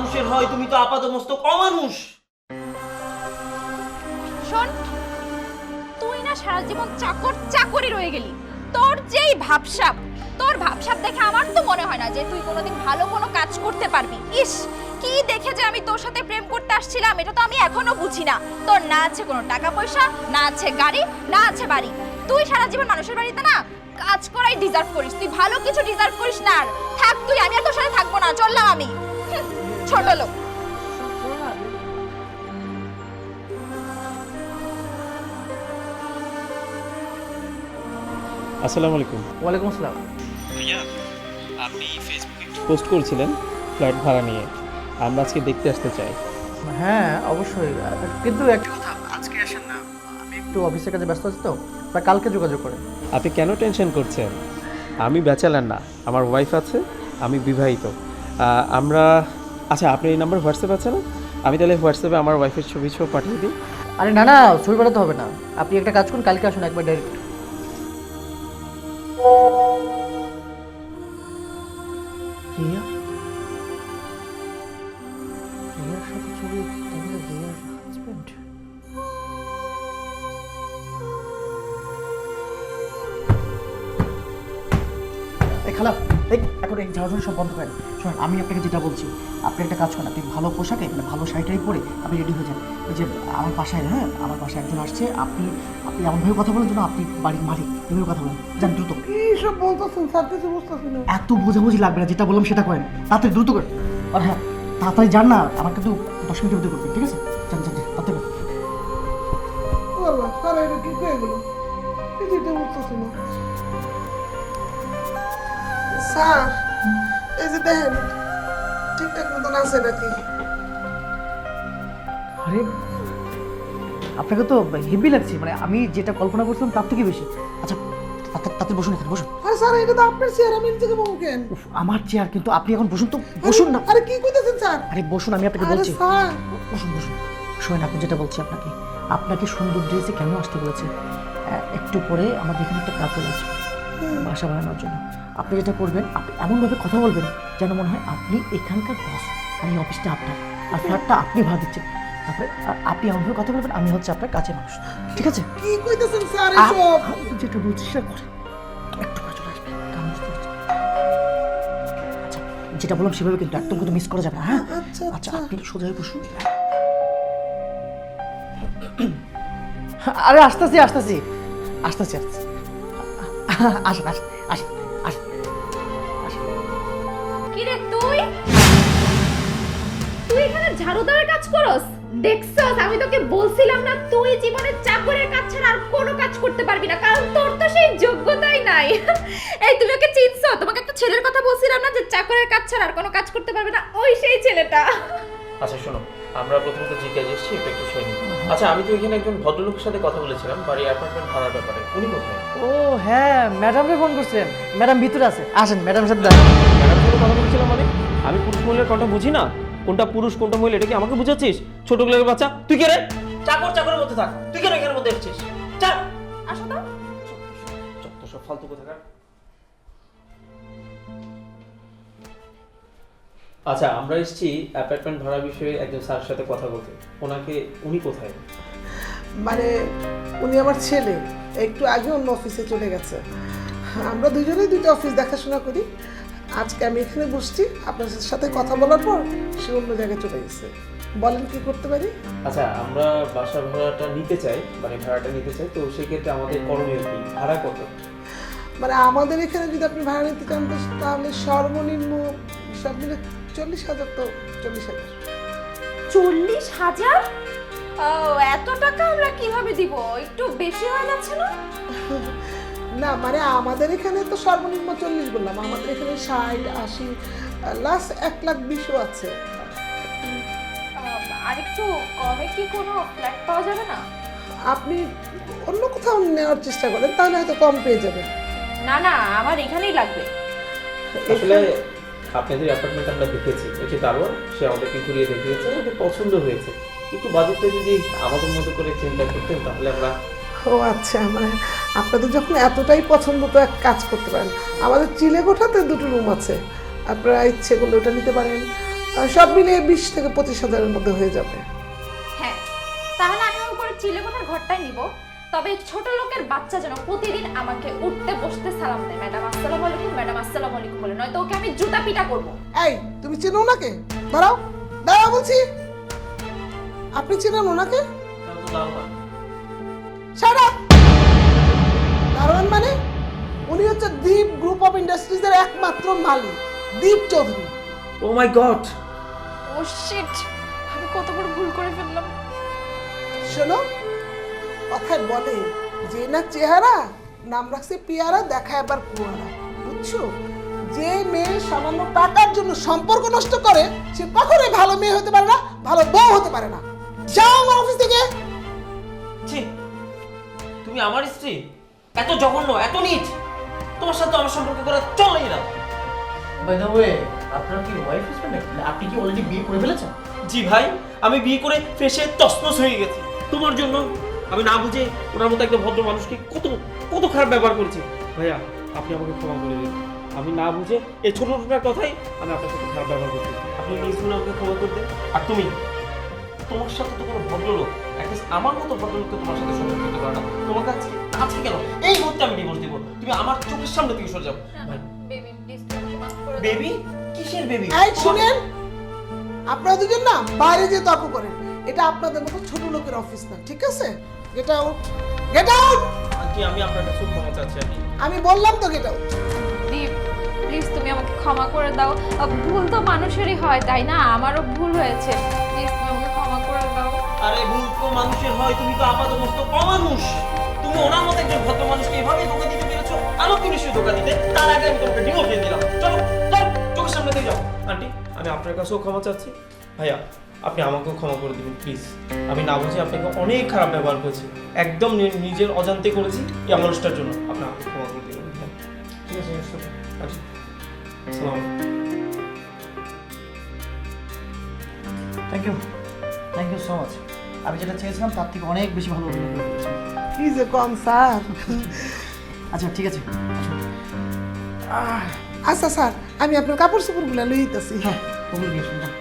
মানুষের হয়, তুমি তো আপাদমস্তক অমানুষ। শোন, তুই না সারা জীবন চাকর চাকরি রয়ে গেলি। তোর যেই ভাবসাব, তোর ভাবসাব দেখে আমার তো মনে হয় না যে তুই কোনোদিন ভালো কোনো কাজ করতে পারবি। ইস, কি দেখে যে আমি তোর সাথে প্রেম করতে আসছিলাম, এটা তো আমি এখনও বুঝি না। তোর না আছে কোনো টাকা পয়সা, না আছে গাড়ি, না আছে বাড়ি। তুই সারা জীবন মানুষের বাড়িতে না কাজ করাই ডিজার্ভ করিস। তুই ভালো কিছু ডিজার্ভ করিস না আর। থাক তুই, আমি আর তোর সাথে থাকব না, চললাম আমি। ছোট লোক। আসসালামু আলাইকুম। ওয়ালাইকুম আসসালাম। ভাইয়া আপনি ফেসবুকে পোস্ট করেছিলেন ফ্ল্যাট ভাড়া নিয়ে। আমরা আজকে দেখতে আসতে চাই। হ্যাঁ অবশ্যই। কিন্তু একটা কথা? আজকে আসেন না। আমি একটু অফিসের কাজে ব্যস্ত আছি তো। বা কালকে যোগাযোগ করেন। আপনি কেন টেনশন করছেন? আমি ব্যাচেলার না। আমার ওয়াইফ আছে আমি বিবাহিত। আহ, আমরা আচ্ছা আপনি এই নাম্বার হোয়াটসঅ্যাপ আছে না? আমি তাহলে হোয়াটসঅ্যাপে আমার ওয়াইফের ছবি ছবি পাঠিয়ে দিই। আরে না না ছবি পাঠাতে হবে না। আপনি একটা কাজ করুন কালকে আসুন একবার ডাইরেক্ট রিয়া? রিয়ার সাথে ছবি তাহলে রিয়ার হাজবেন্ড খালা এখন এই ঝাড়াঝাড়ি সব বন্ধ করেন শোনেন আমি আপনাকে যেটা বলছি আপনি একটা কাজ করেন আপনি ভালো পোশাকে মানে ভালো শাড়িটাই পরে আপনি রেডি হয়ে যান। ওই যে আমার বাসায় হ্যাঁ আমার বাসায় একজন আসছে আপনি আপনি এমনভাবে কথা বলেন যেন আপনি বাড়ির মালিক এভাবে কথা বলেন। যান দ্রুত। এইসব বলতেছেন? স্যার কিছু বুঝতেছি না। এত বোঝাবুঝি লাগবে না যেটা বললাম সেটা করেন। তাড়াতাড়ি দ্রুত করেন আর হ্যাঁ তাড়াতাড়ি যান না আমার কিন্তু দশ মিনিটের মধ্যে করবেন ঠিক আছে? যান যান যান, তাড়াতাড়ি করেন। কি হয়ে গেল? বুঝতেছি না। স্যার এই যে দেখেন ঠিকঠাক মতন আছে নাকি? আরে আপনাকে তো হেভি লাগছে মানে আমি যেটা কল্পনা করছিলাম তার থেকে বেশি। আচ্ছা তাড়াতাড়ি বসুন এখানে বসুন। আরে স্যার এটা তো আপনার চেয়ার আমি থেকে বলব কেন? উফ, আমার চেয়ার কিন্তু আপনি এখন বসুন তো বসুন না। আরে কি কইতেছেন স্যার? আরে বসুন আমি আপনাকে আরে বলছি। স্যার। বসুন বসুন। শোনেন আপনি যেটা বলছি আপনাকে আপনাকে সুন্দর ড্রেসে কেন আসতে বলেছে? আহ, একটু পরে আমাদের এখানে একটা কাপড় আসবে বাসা বানানোর জন্য। আপনি যেটা করবেন আপনি এমনভাবে কথা বলবেন যেন মনে হয় আপনি এখানকার বস আর এই অফিসটা আপনার। আর ফ্ল্যাটটা আপনি ভাড়া দিচ্ছেন তারপরে আপনি এমনভাবে কথা বলবেন আমি হচ্ছে আপনার কাছে মানুষ। ঠিক আছে? কি কইতেছেন স্যার এসব? যেটা বলছি সেটা করেন। একটু পরে চলে আসবে কারণ আচ্ছা যেটা বললাম সেভাবে কিন্তু একদম কিন্তু মিস করা যাবে না হ্যাঁ? আচ্ছা, আচ্ছা। আচ্ছা। আপনি সোজা হয়ে বসুন। আরে আসতেছি আসতেছি। আসতেছি আসতেছি। আসেন আসেন আসেন আসেন। কিরে তুই? তুই এখানে ঝাড়ুদারের কাজ করস? দেখছস, আমি তোকে বলছিলাম না তুই জীবনে চাকরের কাজ ছাড়া আর কোনো কাজ করতে পারবি না, কারণ তোর তো সেই যোগ্যতাই নাই। এই, তুমি ওকে চিনছো? তোমাকে একটা ছেলের কথা বলছিলাম না যে চাকরের কাজ ছাড়া আর কোনো কাজ করতে পারবে না? ওই সেই ছেলেটা। আচ্ছা শোনো আমরা প্রথমত কাজে এসেছি এটা একটু শুনে আচ্ছা আমি তো এখানে একজন ভদ্রলোকের সাথে কথা বলেছিলাম বাড়ি অ্যাপার্টমেন্ট ভাড়ার ব্যাপারে। উনি কোথায়? ও হ্যাঁ ম্যাডামকে ফোন করছেন ম্যাডাম ভিতরে আছে আসেন ম্যাডামের সাথে দেখা ম্যাডাম সাথে কথা বলছিলাম মানে? আমি পুরুষ মহিলার কণ্ঠ বুঝি না? কোনটা পুরুষ কোনটা মহিলা এটা কি আমাকে বুঝাচ্ছিস? ছোটগুলোর বাচ্চা তুই কে রে? চাকর চাকরের মধ্যে থাক। তুই কেন এখানের মধ্যে এসেছিস? চা। আসো তো। যত সব ফালতু কোথাকার। আচ্ছা আমরা এসেছি অ্যাপার্টমেন্ট ভাড়া বিষয়ে একজন স্যারের সাথে কথা বলতে। ওনাকে উনি কোথায়? মানে উনি আমার ছেলে। একটু আগে অন্য অফিসে চলে গেছে। আমরা দুজনেই দুটো অফিস দেখাশোনা করি। আজকে আমি এখানে বসছি। আপনার সাথে কথা বলার পর সে অন্য জায়গায় চলে গেছে। বলেন কি করতে পারি? আচ্ছা আমরা বাসা ভাড়াটা নিতে চাই মানে ভাড়াটা নিতে চাই তো সেক্ষেত্রে আমাদের করণীয় কি? ভাড়া কত? মানে আমাদের এখানে যদি আপনি ভাড়া নিতে চান তাহলে সর্বনিম্ন সব মিলে চল্লিশ হাজার তো চল্লিশ হাজার। চল্লিশ হাজার? ও এত টাকা আমরা কীভাবে দিব? একটু বেশি হয়ে যাচ্ছে না? না মানে আমাদের এখানে তো সর্বনিম্ন চল্লিশ বললাম। আমাদের এখানে ষাট আশি লাস্ট এক লাখ বিশও আছে। আর একটু কমে কি কোনো ফ্ল্যাট পাওয়া যাবে না? আপনি অন্য কোথাও নেওয়ার চেষ্টা করেন তাহলে হয়তো কম পেয়ে যাবেন। না না আমার এখানেই লাগবে। আসলে আপনাদের অ্যাপার্টমেন্ট আমরা দেখেছি। এটি দারোয়ান সে আমাদেরকে ঘুরিয়ে দেখিয়েছে আমাদের পছন্দ হয়েছে। একটু বাজেটটা যদি আমাদের মতো করে চিন্তা করতেন তাহলে আমরা ও আচ্ছা মানে আপনাদের যখন এতটাই পছন্দ তো এক কাজ করতে পারেন। আমাদের চিলে কোঠাতে দুটো রুম আছে। আপনারা ইচ্ছে করলে ওটা নিতে পারেন। সব মিলিয়ে বিশ থেকে পঁচিশ হাজারের মধ্যে হয়ে যাবে। হ্যাঁ তাহলে আমি ওর করে চিলে কোঠার ঘরটাই নিব। তবে ছোট লোকের বাচ্চা যেন প্রতিদিন আমাকে উঠতে বসতে সালাম দেয়। ম্যাডাম আসসালামু আলাইকুম ম্যাডাম আসসালামু আলাইকুম বলে। নয়তো ওকে আমি জুতা পিটা করব। এই তুমি চেনো ওনাকে? দাঁড়াও দাঁড়াও বলছি। আপনি চেনেন ওনাকে। দারোয়ান মানে? উনি হচ্ছে দ্বীপ গ্রুপ অফ ইন্ডাস্ট্রিজ ইন্ডাস্ট্রিজের একমাত্র মালিক Deep Chowdhury. Oh my god oh shit আমি কত বড় ভুল করে ফেললাম। শোনো কথায় বলে যে না চেহারা নাম রাখছে পিয়ারা দেখা এবার কুয়ারা। বুঝছ? যে মেয়ে সামান্য টাকার জন্য সম্পর্ক নষ্ট করে সে কখনোই ভালো মেয়ে হতে পারে না ভালো বউ হতে পারে না। যাও আমার অফিস থেকে। ছি তুমি আমার স্ত্রী? এত জঘন্য এত নিচ। তোমার সাথে আমার সম্পর্ক করা চলেই না। বাই দ্য ওয়ে আপনার কি ওয়াইফ হাজবেন্ড আপনি কি অলরেডি বিয়ে করে ফেলেছেন? জি ভাই আমি বিয়ে করে ফেসে তসনস হয়ে গেছি। তোমার জন্য আমি না বুঝে ওনার মতো একটা ভদ্র মানুষকে কত কত খারাপ ব্যবহার করেছি। ভাইয়া আপনি আমাকে ক্ষমা করে দিন। আমি না বুঝে এই ছোট ছোটার কথাই আমি আপনার সাথে খারাপ ব্যবহার করছি। আপনি প্লিজ মনে আমাকে ক্ষমা করে দেন। আর তুমি তোমার সাথে তো কোনো ভদ্রলোক অ্যাটলিস্ট আমার মতো ভদ্রলোক তো তোমার সাথে সম্পর্ক করতে পারে না তোমার কাছে আছে কেন? এই মুহূর্তে আমি ডিভোর্স দিব। তুমি আমার চোখের সামনে থেকে সরে যাও। বেবি কিসের বেবি এই শুনেন আপনারা দুজন না বাইরে যে তর্ক করেন। এটা আপনাদের মতো ছোট লোকের অফিস না ঠিক আছে? Get out get out aunty আমি আপনার কাছে ক্ষমা চাচ্ছি আমি আমি বললাম তো গেট আউট দীপ প্লিজ তুমি আমাকে ক্ষমা করে দাও। ভুল তো মানুষেরই হয় তাই না? আমারও ভুল হয়েছে। প্লিজ তুমি আমাকে ক্ষমা করে দাও। আরে ভুল তো মানুষের হয় তুমি তো আপাতত অমানুষ। তুমি ওনার মতো একজন ভদ্র মানুষকে এভাবে ধোকা দিতে পেরেছ? আমাকে নিশ্চয়ই ধোকা দিতে তার আগে আমি তোমাকে ডিভোর্স দিয়ে দিলাম। চলো চলো চোখের সামনে দিয়ে যাও। আন্টি আমি আপনার কাছেও ক্ষমা চাচ্ছি। ভাইয়া আপনি আমাকেও ক্ষমা করে দেবেন প্লিজ আমি না বুঝে আপনাকে অনেক খারাপ ব্যবহার করেছি। একদম নিজের অজান্তে করেছি এই মানুষটার জন্য। আপনি আমাকে ক্ষমা করে দিবেন। ঠিক আছে আচ্ছা। আসসালামু thank you thank you so much আমি যেটা চেয়েছিলাম তার থেকে অনেক বেশি ভালো অভিনয় করে ফেলেছেন। কি যে কম স্যার। আচ্ছা ঠিক আছে। আচ্ছা স্যার আমি আপনার কাপড় চোপড়গুলো লইতেছি। হ্যাঁ ওগুলো নিয়ে শুনলাম